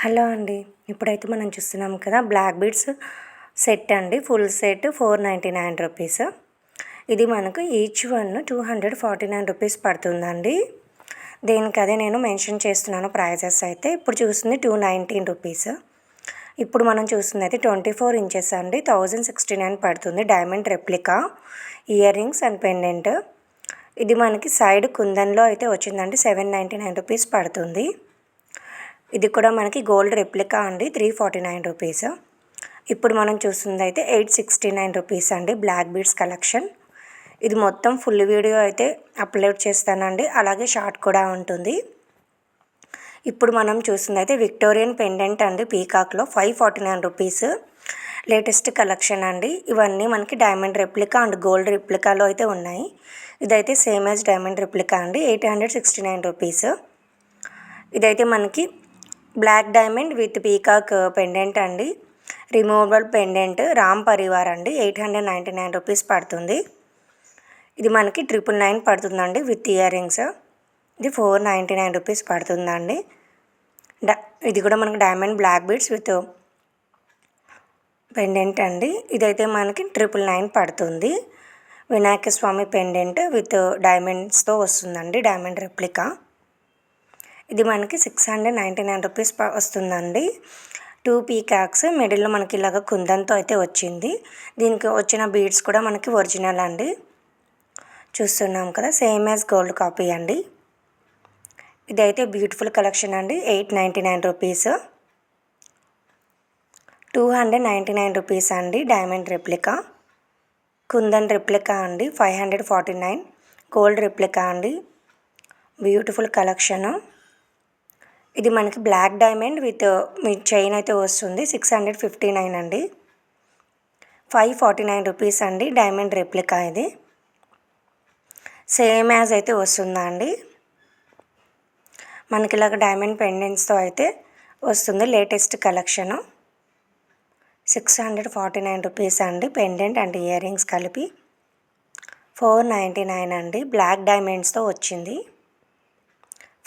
Hello అండి. ఇప్పుడైతే మనం చూస్తున్నాం కదా బ్లాక్ బీడ్స్ సెట్ అండి. Full set four ninety nine rupees ఇది మనకు each one two hundred forty nine rupees పడుతుందండి. దేనికి అదే నేను మెన్షన్ చేస్తున్నాను ప్రైజెస్ అయితే. ఇప్పుడు చూస్తుంది టూ నైంటీన్ రూపీస్ ఇప్పుడు మనం చూస్తుంది అయితే ట్వంటీ ఫోర్ ఇంచెస్ అండి. థౌజండ్ సిక్స్టీ నైన్ పడుతుంది. Diamond replica ear rings and pendant ఇది మనకి సైడ్ కుందన్లో అయితే వచ్చిందండి. సెవెన్ నైంటీ నైన్ రూపీస్ పడుతుంది. ఇది కూడా మనకి గోల్డ్ రెప్లికా అండి త్రీ ఫార్టీ నైన్ రూపీస్. ఇప్పుడు మనం చూస్తుంది అయితే ఎయిట్ సిక్స్టీ నైన్ రూపీస్ అండి బ్లాక్ బీడ్స్ కలెక్షన్. ఇది మొత్తం ఫుల్ వీడియో అయితే అప్లోడ్ చేస్తానండి అలాగే షార్ట్ కూడా ఉంటుంది. ఇప్పుడు మనం చూస్తుంది అయితే విక్టోరియన్ పెండెంట్ అండి పీకాక్లో five forty nine rupees. Latest collection అండి ఇవన్నీ మనకి డైమండ్ రెప్లికా అండ్ గోల్డ్ రెప్లికాలో అయితే ఉన్నాయి. ఇదైతే సేమ్ యాజ్ డైమండ్ రెప్లికా అండి eight hundred sixty nine rupees. ఇదైతే మనకి black diamond with peacock pendant అండి. రిమూవబుల్ పెండెంట్ రామ్ పరివార్ అండి. Eight hundred ninety nine rupees పడుతుంది. ఇది మనకి ట్రిపుల్ నైన్ పడుతుందండి విత్ ఇయర్ రింగ్స్. ఇది ఫోర్ నైంటీ నైన్ రూపీస్ పడుతుందండి. ఇది కూడా మనకి diamond black beads with pendant అండి. ఇదైతే మనకి ట్రిపుల్ నైన్ పడుతుంది. వినాయక స్వామి పెండెంట్ విత్ డైమండ్స్తో వస్తుందండి డైమండ్ రెప్లికా. ఇది మనకి six hundred ninety nine rupees వస్తుందండి. టూ పీకాక్స్ మిడిల్లో మనకి ఇలాగ కుందంతో అయితే వచ్చింది. దీనికి వచ్చిన బీడ్స్ కూడా మనకి ఒరిజినల్ అండి. చూస్తున్నాం కదా సేమ్ యాజ్ గోల్డ్ కాపీ అండి. ఇదైతే బ్యూటిఫుల్ కలెక్షన్ అండి eight ninety nine rupees. Two hundred ninety nine rupees అండి డైమండ్ రిప్లికా. కుందన్ రిప్లికా అండి five hundred forty nine. Gold replica అండి. Beautiful collection. ఇది మనకి బ్లాక్ డైమండ్ విత్ మీ చైన్ అయితే వస్తుంది సిక్స్ హండ్రెడ్ ఫిఫ్టీ నైన్ అండి. ఫైవ్ ఫార్టీ నైన్ రూపీస్ అండి డైమండ్ రెప్లికా ఇది. సేమ్ యాజ్ అయితే వస్తుందా అండి? మనకి ఇలాగ డైమండ్ పెండెంట్స్తో అయితే వస్తుంది latest collection. Six hundred forty nine rupees అండి పెండెంట్ అండ్ ఇయర్ రింగ్స్ కలిపి. ఫోర్ నైంటీ నైన్ అండి బ్లాక్ డైమండ్స్తో వచ్చింది.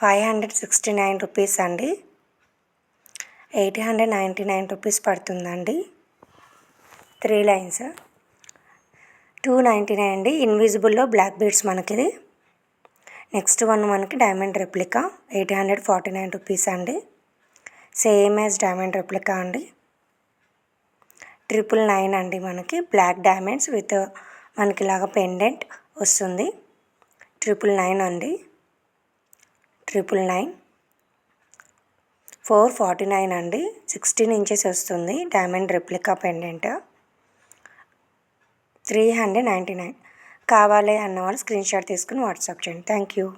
Five hundred sixty nine rupees అండి. Eight hundred ninety nine rupees పడుతుందండి. Three lines. Two ninety nine అండి. ఇన్విజిబుల్లో బ్లాక్ బీడ్స్ మనకిది. నెక్స్ట్ వన్ మనకి diamond replica. Eight hundred forty nine rupees అండి. సేమ్ యాజ్ డైమండ్ రెప్లికా అండి. ట్రిపుల్ నైన్ అండి మనకి. బ్లాక్ డైమండ్స్ విత్ మనకి ఇలాగ పెండెంట్ వస్తుంది. ట్రిపుల్ నైన్ అండి. Triple nine. Four forty nine అండి. సిక్స్టీన్ ఇంచెస్ వస్తుంది. Diamond replica pendant. Three hundred ninety nine. కావాలి అన్న వాళ్ళు స్క్రీన్ షాట్ తీసుకుని వాట్సాప్ చేయండి. Thank you.